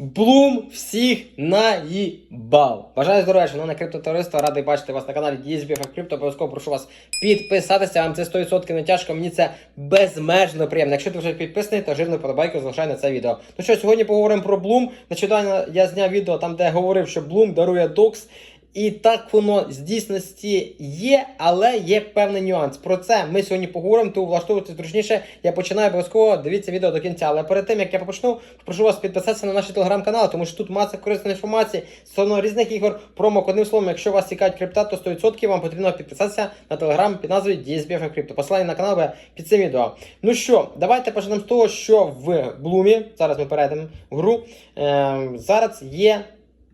Блум всіх наїбав. Бажаю здоров'я, шановне криптотовариство, радий бачити вас на каналі DSBF Crypto. Обов'язково прошу вас підписатися. Вам це 100% не тяжко, мені це безмежно приємно. Якщо ти вже підписаний, то жирну подобайку залишай на це відео. Ну що, сьогодні поговоримо про Bloom. Нещодавно я зняв відео там, де я говорив, що Bloom дарує DOX. І так воно з дійсності є, але є певний нюанс. Про це ми сьогодні поговоримо, то влаштовуйте зручніше. Я починаю обов'язково. Дивіться відео до кінця. Але перед тим як я почну, прошу вас підписатися на наш телеграм-канал, тому що тут маса корисної інформації стосовно різних ігор. Промок одним словом, якщо вас цікавить крипта, то 100% вам потрібно підписатися на телеграм під назвою DSBF Crypto. Посилання на канал буде під цим відео. Ну що, давайте почнемо з того, що в Блумі зараз ми перейдемо в гру. Е, зараз є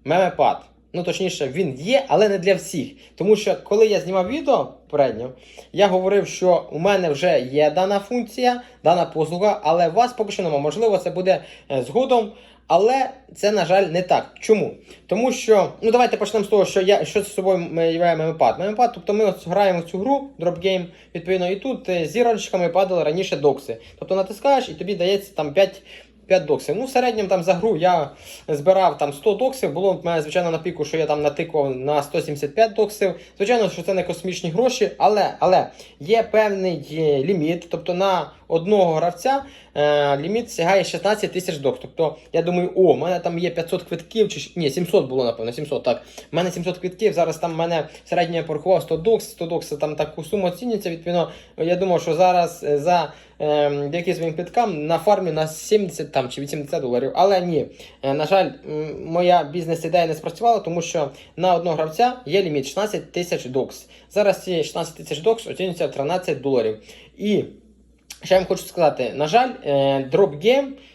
мемепад. Ну, точніше, він є, але не для всіх. Тому що коли я знімав відео попередньо, я говорив, що у мене вже є дана функція, дана послуга, але у вас поки що немає. Можливо, це буде е, згодом. Але це, на жаль, не так. Чому? Тому що, ну давайте почнемо з того, що я що з собою являє мемопад. Мемопад, тобто ми ось граємо в цю гру, Game, відповідно, і тут е, зірочками падали раніше докси. Тобто натискаєш і тобі дається там 5 5 доксів. Ну, в середньому там за гру я збирав там 100 доксів. Було в мене, звичайно, на піку, що я там натикував на 175 доксів. Звичайно, що це не космічні гроші, але але є певний е, ліміт. Тобто на одного гравця е, ліміт сягає 16 тисяч докс. Тобто, я думаю, о, в мене там є 500 квитків, чи ні, 700 було, напевно, 700, так. У мене 700 квитків, зараз там в мене середньо я порахував 100 докс, 100 докс там таку суму оцінюється. Відповідно, я думав, що зараз е, за е, деякі своїм квиткам на фармі на 70 там, чи 80 доларів. Але ні, е, на жаль, моя бізнес-ідея не спрацювала, тому що на одного гравця є ліміт 16 тисяч докс. Зараз ці 16 тисяч докс оцінюються в 13 доларів. І Ще я вам хочу сказати, на жаль, е,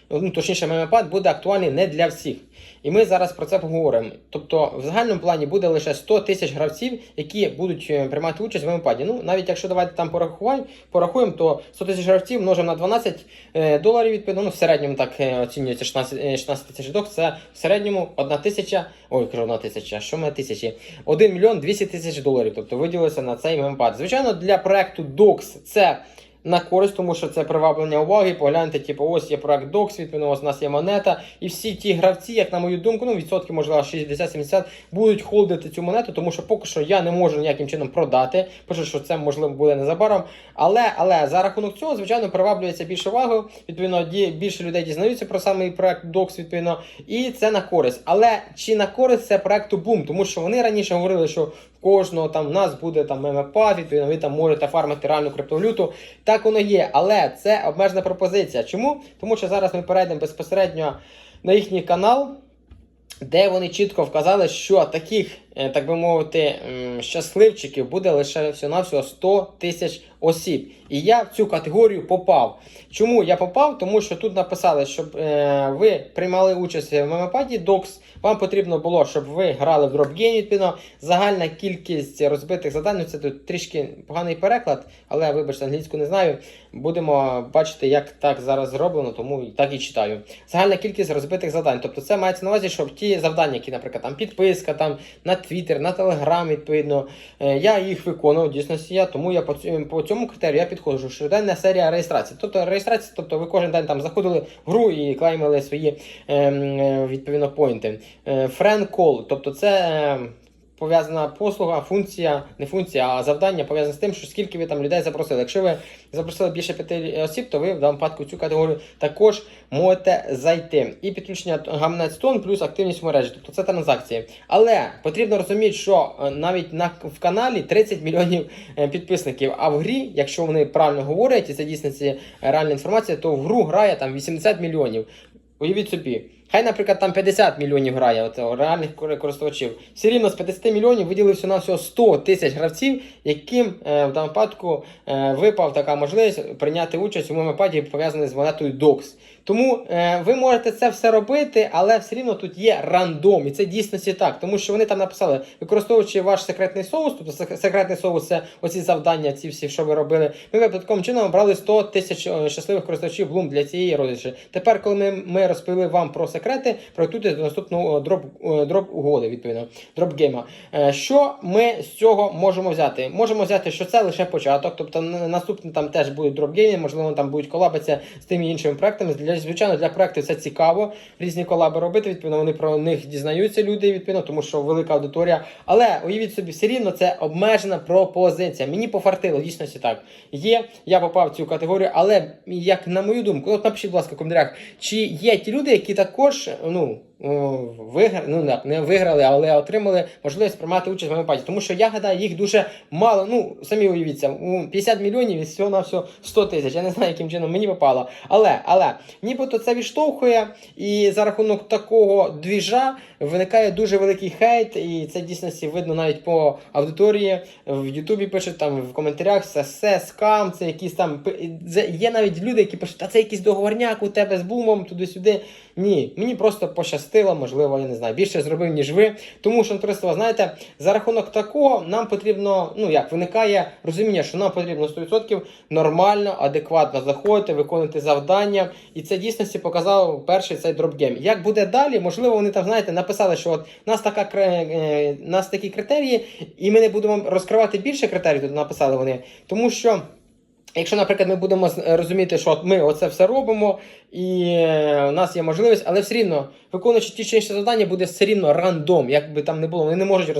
ну точніше, мемопад буде актуальний не для всіх. І ми зараз про це поговоримо. Тобто, в загальному плані буде лише 100 тисяч гравців, які будуть е, приймати участь в мемопаді. Ну, навіть якщо давайте там порахуємо, порахуємо, то 100 тисяч гравців множимо на 12 е, доларів, відповідно, ну, в середньому так оцінюється 16, е, 16 тисяч док, це в середньому 1 тисяча, ой, кажу, 1 тисяча, що ми тисячі? 1 мільйон 200 тисяч доларів, тобто виділилося на цей мемопад. Звичайно, для проекту DOX це на користь, тому що це приваблення уваги. Погляньте, типу, ось є проект Docs, відповідно, ось у нас є монета. І всі ті гравці, як на мою думку, ну відсотки, можливо, 60-70, будуть холдити цю монету, тому що поки що я не можу ніяким чином продати. Пишу, що це можливо буде незабаром. Але але за рахунок цього, звичайно, приваблюється більше уваги. Відповідно, більше людей дізнаються про самий проект Docs, відповідно, і це на користь. Але чи на користь це проекту Boom? Тому що вони раніше говорили, що в кожного там в нас буде там мемопад, відповідно, ви там можете фармити реальну криптовалюту. Так воно є, але це обмежена пропозиція. Чому? Тому що зараз ми перейдемо безпосередньо на їхній канал, де вони чітко вказали, що таких, так би мовити, щасливчиків буде лише всього-навсього 100 тисяч осіб. І я в цю категорію попав. Чому я попав? Тому що тут написали, щоб е, ви приймали участь в мемопаді DOX, вам потрібно було, щоб ви грали в дропгейм, відповідно, загальна кількість розбитих завдань, ну, це тут трішки поганий переклад, але вибачте, англійську не знаю. Будемо бачити, як так зараз зроблено, тому так і читаю. Загальна кількість розбитих завдань. Тобто це мається на увазі, щоб ті завдання, які, наприклад, там підписка там, на Twitter, на Telegram, відповідно, е, я їх виконував, дійсно я, тому я по, цьому- по цьому критерію я підходжу. Щоденна серія реєстрації. Тобто реєстрація, тобто ви кожен день там заходили в гру і клеймили свої ем, е, відповідно поінти. Френ кол, тобто це. Пов'язана послуга, функція, не функція, а завдання пов'язане з тим, що скільки ви там людей запросили. Якщо ви запросили більше п'яти осіб, то ви в даному випадку цю категорію також можете зайти. І підключення гамнець тон плюс активність в мережі. Тобто це транзакції. Але потрібно розуміти, що е, навіть на в каналі 30 мільйонів е, підписників. А в грі, якщо вони правильно говорять, і це дійсно це реальна інформація, то в гру грає там 80 мільйонів. Уявіть собі. Хай, наприклад, там 50 мільйонів грає от, реальних кор- користувачів. Все рівно з 50 мільйонів виділився на всього 100 тисяч гравців, яким е, в даному випадку е, випав така можливість прийняти участь у мемопаді, пов'язаний з монетою DOX. Тому е, ви можете це все робити, але все рівно тут є рандом, і це дійсності так. Тому що вони там написали, використовуючи ваш секретний соус, тобто секретний соус це оці завдання, ці всі, що ви робили. Ми випадковим чином обрали 100 тисяч е, щасливих користувачів Bloom для цієї розіграші. Тепер, коли ми, ми розповіли вам про секрети, приготуйтесь до наступного дроп, е, дроп угоди, відповідно, дроп гейма. Е, Що ми з цього можемо взяти? Можемо взяти, що це лише початок, тобто наступний там теж будуть дроп гейми, можливо, там будуть колабитися з тими іншими проектами. Для звичайно для проекту це цікаво. Різні колаби робити. Відповідно, вони про них дізнаються люди, відповідно, тому що велика аудиторія. Але уявіть собі, все рівно це обмежена пропозиція. Мені пофартило, дійсно так. Є, я попав в цю категорію, але як на мою думку, от напишіть, будь ласка, в коментарях, чи є ті люди, які також ну. Виграли, ну не, виграли, але отримали можливість приймати участь в моєму. Тому що я гадаю, їх дуже мало. Ну самі уявіться, у 50 мільйонів і всього на всього 100 тисяч. Я не знаю, яким чином мені попало. Але але нібито це відштовхує, і за рахунок такого двіжа виникає дуже великий хейт, і це в дійсності видно навіть по аудиторії. В Ютубі пишуть там в коментарях, це все скам, це якісь там є навіть люди, які пишуть, а це якийсь договорняк у тебе з бумом туди-сюди. Ні, мені просто пощастило, можливо, я не знаю, більше зробив, ніж ви. Тому що товариство, знаєте, за рахунок такого нам потрібно, ну як виникає розуміння, що нам потрібно 100% нормально, адекватно заходити, виконувати завдання. І це дійсності показав перший цей дропгейм. Як буде далі? Можливо, вони там знаєте написали, що от нас така е, нас такі критерії, і ми не будемо розкривати більше критерій. Тут написали вони, тому що. Якщо, наприклад, ми будемо розуміти, що от ми оце все робимо, і е, у нас є можливість, але все рівно, виконуючи ті чи інші завдання, буде все рівно рандом, як би там не було. Вони не можуть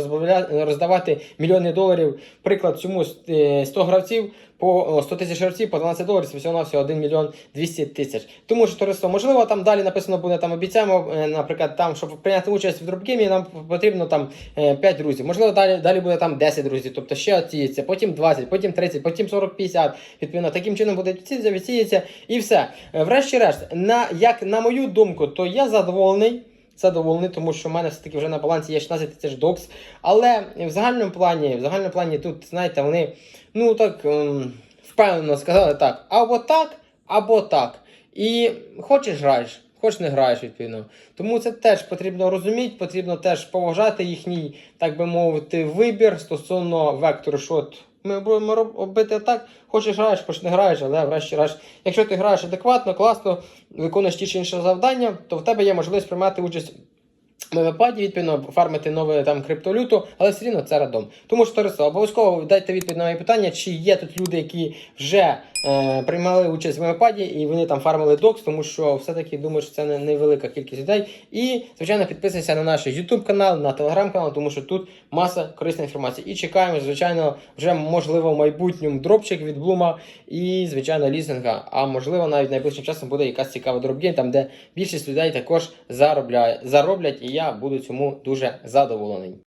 роздавати мільйони доларів. Приклад, е, 100 гравців по 100 тисяч гравців по 12 доларів, це всього всього 1 мільйон 200 тисяч. Тому що товариство, можливо, там далі написано буде там обіцяємо, е, наприклад, там, щоб прийняти участь в дропгеймі, нам потрібно там 5 друзів. Можливо, далі, далі буде там 10 друзів, тобто ще оціється, потім 20, потім 30, потім 40-50. Відповідно, таким чином буде відсіється, відсіється і все. Е, Врешті-решт, на, як на мою думку, то я задоволений. Задоволений, тому що в мене все-таки вже на балансі є 16 тисяч докс. Але в загальному плані, в загальному плані тут, знаєте, вони ну так ем, впевнено сказали так, або так, або так. І хочеш граєш, хочеш не граєш, відповідно. Тому це теж потрібно розуміти, потрібно теж поважати їхній, так би мовити, вибір стосовно вектору, що ми будемо роб- робити так, хочеш граєш, хоч не граєш, але врешті-решт, якщо ти граєш адекватно, класно, виконуєш ті чи інші завдання, то в тебе є можливість приймати участь випаді, відповідно, фармити нову там криптовалюту, але все рівно це радом. Тому що товариство, обов'язково дайте відповідь на моє питання, чи є тут люди, які вже е, приймали участь в випаді і вони там фармили докс, тому що все-таки думаю, що це не невелика кількість людей. І, звичайно, підписуйся на наш YouTube канал, на телеграм канал, тому що тут маса корисної інформації. І чекаємо, звичайно, вже можливо в майбутньому дропчик від Блума і, звичайно, лізинга. А можливо, навіть найближчим часом буде якась цікава дропгейм, там де більшість людей також заробляє, зароблять, я буду цьому дуже задоволений.